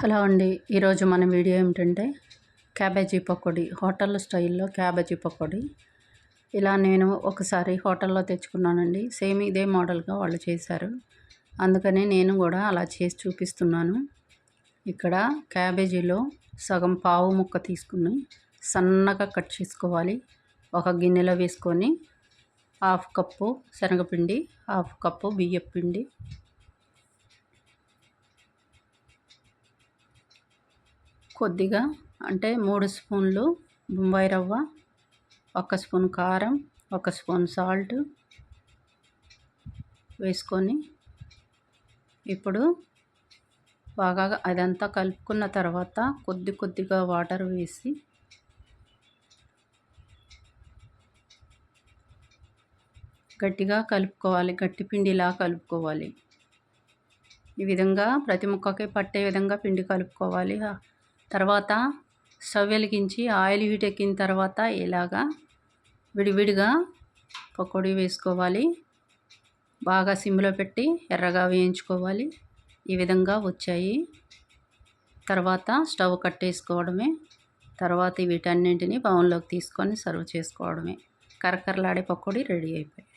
Hello అండి. ఈరోజు మన వీడియో ఏమిటంటే క్యాబేజీ పకోడీ హోటల్ స్టైల్లో క్యాబేజీ పకోడీ. ఇలా నేను ఒకసారి హోటల్లో తెచ్చుకున్నానండి. సేమ్ ఇదే మోడల్గా వాళ్ళు చేశారు. అందుకని నేను కూడా అలా చేసి చూపిస్తున్నాను. ఇక్కడ క్యాబేజీలో సగం పావు ముక్క తీసుకుని సన్నగా కట్ చేసుకోవాలి. ఒక గిన్నెలో వేసుకొని హాఫ్ కప్పు శనగపిండి హాఫ్ కప్పు బియ్యపు పిండి కొద్దిగా అంటే మూడు స్పూన్లు బొంబాయి రవ్వ ఒక స్పూన్ కారం ఒక స్పూన్ సాల్ట్ వేసుకొని ఇప్పుడు బాగా అదంతా కలుపుకున్న తర్వాత కొద్ది కొద్దిగా వాటర్ వేసి గట్టిగా కలుపుకోవాలి గట్టి పిండిలా కలుపుకోవాలి. ఈ విధంగా ప్రతి ముక్కకి పట్టే విధంగా పిండి కలుపుకోవాలి. తర్వాత స్టవ్ వెలిగించి ఆయిల్ హీట్ ఎక్కిన తర్వాత ఇలాగా విడివిడిగా పకోడీ వేసుకోవాలి. బాగా సిమ్లో పెట్టి ఎర్రగా వేయించుకోవాలి. ఈ విధంగా వచ్చాయి. తర్వాత స్టవ్ కట్టేసుకోవడమే. తర్వాత వీటన్నింటినీ బౌన్లోకి తీసుకొని సర్వ్ చేసుకోవడమే. కరకరలాడే పకోడీ రెడీ అయిపోయి